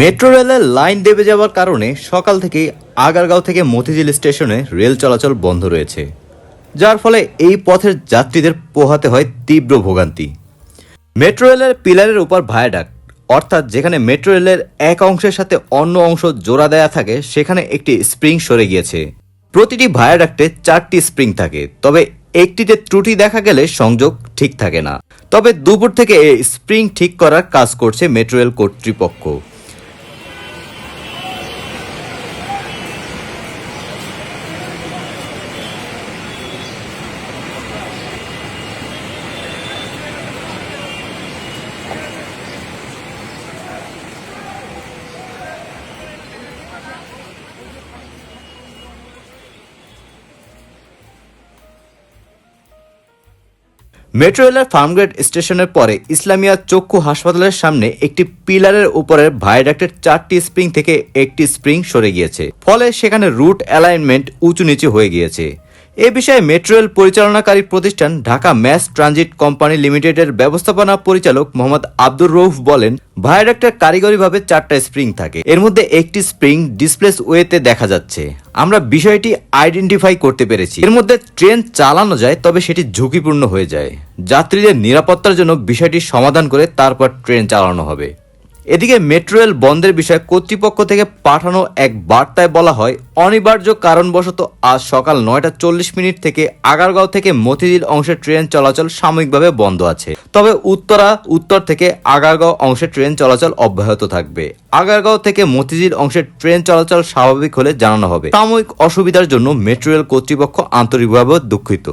Metro রেলের line দেবে যাওয়ার কারণে সকাল থেকেই আগারগাঁও থেকে মতিঝিল স্টেশনে রেল চলাচল বন্ধ রয়েছে। যার ফলে এই পথের যাত্রীদের পোহাতে হয় তীব্র ভোগান্তি। মেট্রো রেলের পিলারের উপর ভায়াডাক্ট অর্থাৎ যেখানে মেট্রো রেলের এক অংশের সাথে অন্য অংশ জোড়া দেয়া থাকে, সেখানে একটি স্প্রিং সরে গিয়েছে। প্রতিটি ভায়াডাক্টে চারটি স্প্রিং থাকে, তবে একটিতে ত্রুটি দেখা গেলে সংযোগ ঠিক থাকে না। তবে দুপুর থেকে এই স্প্রিং ঠিক করার কাজ করছে মেট্রো রেল কর্তৃপক্ষ। মেট্রো রেলের ফার্মগেট স্টেশনের পরে ইসলামিয়া চক্ষু হাসপাতালের সামনে একটি পিলারের উপরের ভাইডাক্টের চারটি স্প্রিং থেকে একটি স্প্রিং সরে গিয়েছে। ফলে সেখানে রুট অ্যালাইনমেন্ট উঁচু নিচু হয়ে গিয়েছে। এ বিষয়ে মেট্রো রেল পরিচালনাকারী প্রতিষ্ঠান ঢাকা ম্যাস ট্রানজিট কোম্পানি লিমিটেডের ব্যবস্থাপনা পরিচালক মোহাম্মদ আব্দুর রৌফ বলেন ভায়াডাক্টের কারিগরিভাবে চারটা স্প্রিং থাকে। এর মধ্যে একটি স্প্রিং ডিসপ্লেস ওয়েতে দেখা যাচ্ছে। আমরা বিষয়টি আইডেন্টিফাই করতে পেরেছি। এর মধ্যে ট্রেন চালানো যায়, তবে সেটি ঝুঁকিপূর্ণ হয়ে যায়। যাত্রীদের নিরাপত্তার জন্য বিষয়টি সমাধান করে তারপর ট্রেন চালানো হবে। এদিকে মেট্রো রেল বন্ধের বিষয়ে কর্তৃপক্ষ থেকে পাঠানো এক বার্তায় বলা হয়, অনিবার্য কারণবশত আজ সকাল নয়টা চল্লিশ মিনিট থেকে আগারগাঁও থেকে মতিঝিল অংশের ট্রেন চলাচল সাময়িকভাবে বন্ধ আছে। তবে উত্তরা, উত্তর থেকে আগারগাঁও অংশের ট্রেন চলাচল অব্যাহত থাকবে। আগারগাঁও থেকে মতিঝিল অংশের ট্রেন চলাচল স্বাভাবিক হলে জানানো হবে। সাময়িক অসুবিধার জন্য মেট্রো রেল কর্তৃপক্ষ আন্তরিকভাবে দুঃখিত।